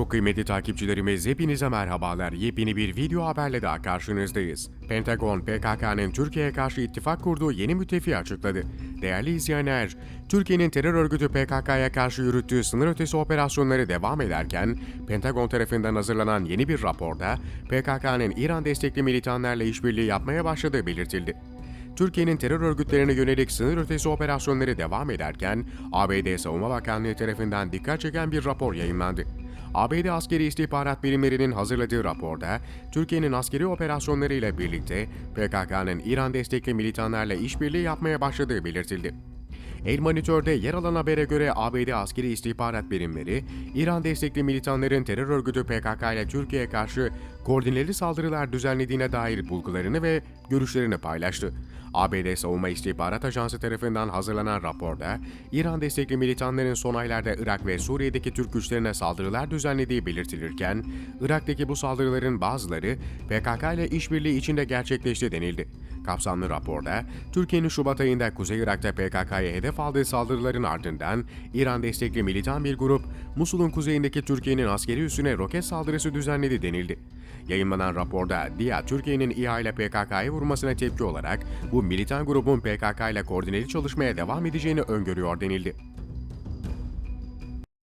Çok kıymetli takipçilerimiz hepinize merhabalar. Yepyeni bir video haberle daha karşınızdayız. Pentagon, PKK'nın Türkiye'ye karşı ittifak kurduğu yeni müttefiği açıkladı. Değerli izleyenler, Türkiye'nin terör örgütü PKK'ya karşı yürüttüğü sınır ötesi operasyonları devam ederken, Pentagon tarafından hazırlanan yeni bir raporda PKK'nın İran destekli militanlarla işbirliği yapmaya başladığı belirtildi. Türkiye'nin terör örgütlerine yönelik sınır ötesi operasyonları devam ederken, ABD Savunma Bakanlığı tarafından dikkat çeken bir rapor yayınlandı. ABD askeri istihbarat birimlerinin hazırladığı raporda, Türkiye'nin askeri operasyonları ile birlikte PKK'nın İran destekli militanlarla işbirliği yapmaya başladığı belirtildi. El Monitör'de yer alan habere göre ABD askeri istihbarat birimleri, İran destekli militanların terör örgütü PKK ile Türkiye'ye karşı koordineli saldırılar düzenlediğine dair bulgularını ve görüşlerini paylaştı. ABD Savunma İstihbarat Ajansı tarafından hazırlanan raporda, İran destekli militanların son aylarda Irak ve Suriye'deki Türk güçlerine saldırılar düzenlediği belirtilirken, Irak'taki bu saldırıların bazıları PKK ile işbirliği içinde gerçekleşti denildi. Kapsamlı raporda, Türkiye'nin Şubat ayında Kuzey Irak'ta PKK'ya hedef aldığı saldırıların ardından İran destekli militan bir grup, Musul'un kuzeyindeki Türkiye'nin askeri üssüne roket saldırısı düzenledi denildi. Yayınlanan raporda DİA, Türkiye'nin İHA ile PKK'yı vurmasına tepki olarak bu militan grubun PKK ile koordineli çalışmaya devam edeceğini öngörüyor denildi.